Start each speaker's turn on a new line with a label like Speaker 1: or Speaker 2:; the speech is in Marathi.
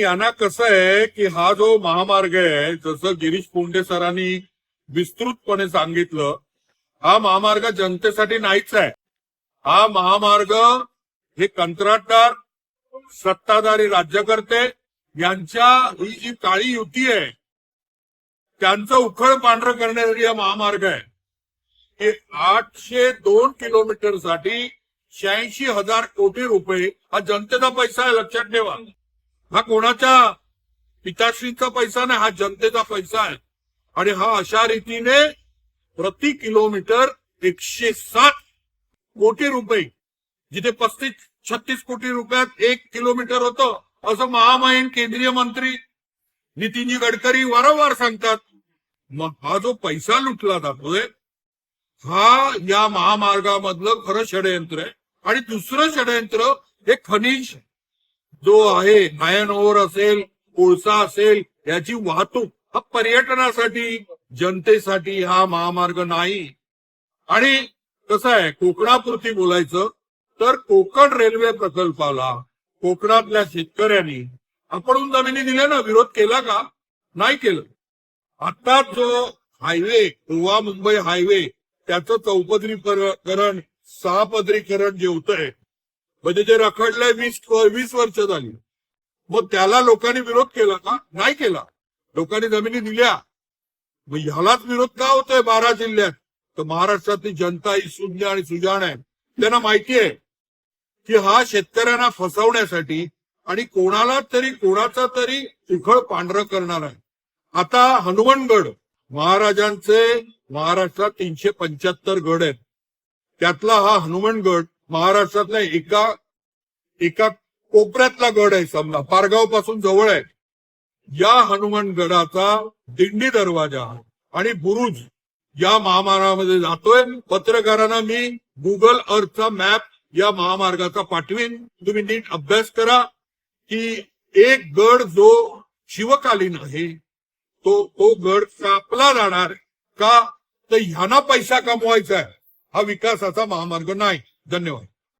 Speaker 1: यांना कसं आहे की हा जो महामार्ग आहे जसं गिरीश पोंडे सरांनी विस्तृतपणे सांगितलं हा महामार्ग जनतेसाठी नाहीच आहे. हा महामार्ग हे कंत्राटदार सत्ताधारी राज्यकर्ते यांच्या ही जी काळी युती आहे त्यांचं उखळ पांढरं करण्यासाठी हा महामार्ग आहे. हे आठशे दोन किलोमीटरसाठी शहाऐंशी हजार कोटी रुपये हा जनतेचा पैसा आहे लक्षात ठेवा. हा कोणाच्या पिताश्रीचा पैसा नाही हा जनतेचा पैसा आहे. आणि हा अशा रीतीने प्रति किलोमीटर एकशे सात कोटी रुपये जिथे पस्तीस छत्तीस कोटी रुपयात एक किलोमीटर होतं असं महामहिम केंद्रीय मंत्री नितीनजी गडकरी वारंवार सांगतात. मग हा जो पैसा लुटला जातोय हा या महामार्गामधलं खरं षडयंत्र आहे. आणि दुसरं षडयंत्र हे खनिज जो आहे आयर्न ओर असेल कोळसा असेल याची वाहतूक हा पर्यटनासाठी जनतेसाठी हा महामार्ग नाही. आणि कसं आहे कोकणापुरती बोलायचं तर कोकण रेल्वे प्रकल्पाला कोकणातल्या शेतकऱ्यांनी आपण जमिनी दिल्या ना विरोध केला का? नाही केलं. आता जो हायवे गोवा मुंबई हायवे त्याचं चौपदरीकरण सहापदरीकरण जे होतंय म्हणजे जे रखडलंय वीस वीस वर्ष झाली मग त्याला लोकांनी विरोध केला का? नाही केला. लोकांनी जमिनी दिल्या. मग ह्यालाच विरोध का होतोय बारा जिल्ह्यात? तर महाराष्ट्रातली जनता ही शून्य आणि सुजाण आहे. त्यांना माहिती आहे की हा शेतकऱ्यांना फसवण्यासाठी आणि कोणाला तरी कोणाचा तरी चिखळ पांढरं करणार आहे. आता हनुमानगड महाराजांचे महाराष्ट्रात तीनशे पंच्याहत्तर गड आहेत. त्यातला हा हनुमानगड महाराष्ट्रातल्या एका एका कोपऱ्यातला गड आहे समजा पारगावपासून जवळ आहे. या हनुमानगडाचा दिंडी दरवाजा आणि बुरुज या महामार्गामध्ये जातोय. पत्रकारांना मी गुगल अर्थचा मॅप या महामार्गाचा पाठवीन. तुम्ही नीट अभ्यास करा की एक गड जो शिवकालीन आहे तो तो गड कापला जाणार का? तर ह्यांना पैसा कमवायचा आहे. हा विकासाचा महामार्ग नाही. धन्यवाद.